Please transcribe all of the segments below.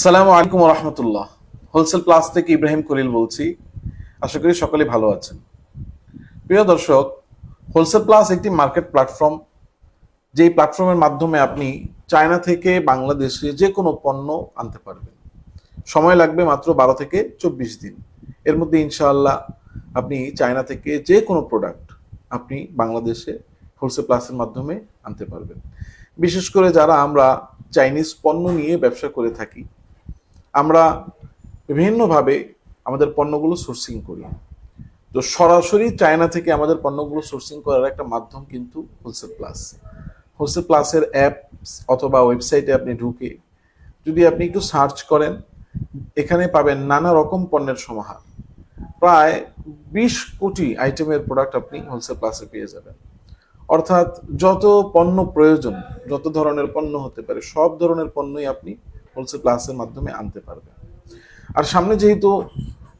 সালামু আলাইকুম রহমতুল্লাহ। Wholesale plus থেকে ইব্রাহিম খলিল বলছি। আশা করি সকলে ভালো আছেন। প্রিয় দর্শক, হোলসেল প্লাস একটি মার্কেট প্ল্যাটফর্ম, যেই প্ল্যাটফর্মের মাধ্যমে আপনি চায়না থেকে বাংলাদেশে যে কোনো পণ্য আনতে পারবেন। সময় লাগবে মাত্র বারো থেকে চব্বিশ দিন। এর মধ্যে ইনশাআল্লাহ আপনি চায়না থেকে যে কোনো প্রোডাক্ট আপনি বাংলাদেশে হোলসেল প্লাসের মাধ্যমে আনতে পারবেন। বিশেষ করে যারা আমরা চাইনিজ পণ্য নিয়ে ব্যবসা করে থাকি আমরা বিভিন্নভাবে আমাদের পণ্যগুলো সোর্সিং করি। তো সরাসরি চায়না থেকে আমাদের পণ্যগুলো সোর্সিং করার একটা মাধ্যম কিন্তু হোলসেল প্লাস হোলসেল প্লাসের অ্যাপস অথবা ওয়েবসাইটে আপনি ঢুকে যদি আপনি একটু সার্চ করেন, এখানে পাবেন নানা রকম পণ্যের সমাহার। প্রায় বিশ কোটি আইটেমের প্রোডাক্ট আপনি হোলসেল প্লাসে পেয়ে যাবেন। অর্থাৎ যত পণ্য প্রয়োজন, যত ধরনের পণ্য হতে পারে, সব ধরনের পণ্যই আপনি হোলসেল প্লাসের মাধ্যমে আনতে পারবে। আর সামনে যেহেতু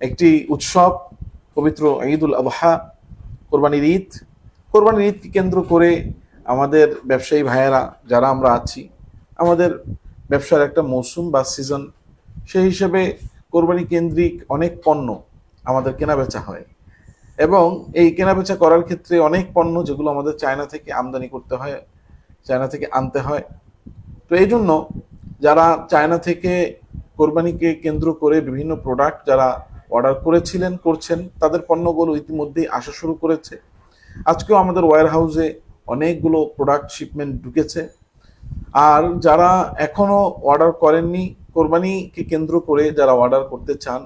একটি উৎসব, পবিত্র ঈদুল আবহা, কোরবানির ঈদ, কোরবানির ঈদকে কেন্দ্র করে আমাদের ব্যবসায়ী ভাইয়েরা, যারা আমরা আছি, আমাদের ব্যবসার একটা মৌসুম বা সিজন সেই হিসেবে কোরবানি কেন্দ্রিক অনেক পণ্য আমাদের কেনা বেচা হয়। এবং এই কেনাবেচা করার ক্ষেত্রে অনেক পণ্য যেগুলো আমাদের চায়না থেকে আমদানি করতে হয়, চায়না থেকে আনতে হয়। তো এই জন্য যারা চায়না থেকে কোরবানিকে কেন্দ্র করে বিভিন্ন প্রোডাক্ট যারা অর্ডার করেছিলেন, করছেন, তাদের পণ্যগুলো ইতিমধ্যেই আসা শুরু করেছে। আজকেও আমাদের ওয়্যার হাউসে অনেকগুলো প্রোডাক্ট শিপমেন্ট ঢুকেছে। আর যারা এখনও অর্ডার করেননি, কোরবানিকে কেন্দ্র করে যারা অর্ডার করতে চান,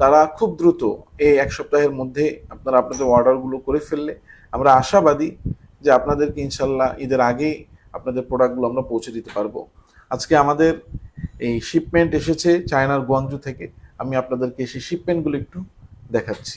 তারা খুব দ্রুত এই এক সপ্তাহের মধ্যে আপনারা আপনাদের অর্ডারগুলো করে ফেললে আমরা আশাবাদী যে আপনাদেরকে ইনশাল্লাহ ঈদের আগেই আপনাদের প্রোডাক্টগুলো আমরা পৌঁছে দিতে পারব। আজকে আমাদের এই শিপমেন্ট এসেছে চায়নার গুয়াংজু থেকে। আমি আপনাদেরকে সেই শিপমেন্টগুলো একটু দেখাচ্ছি।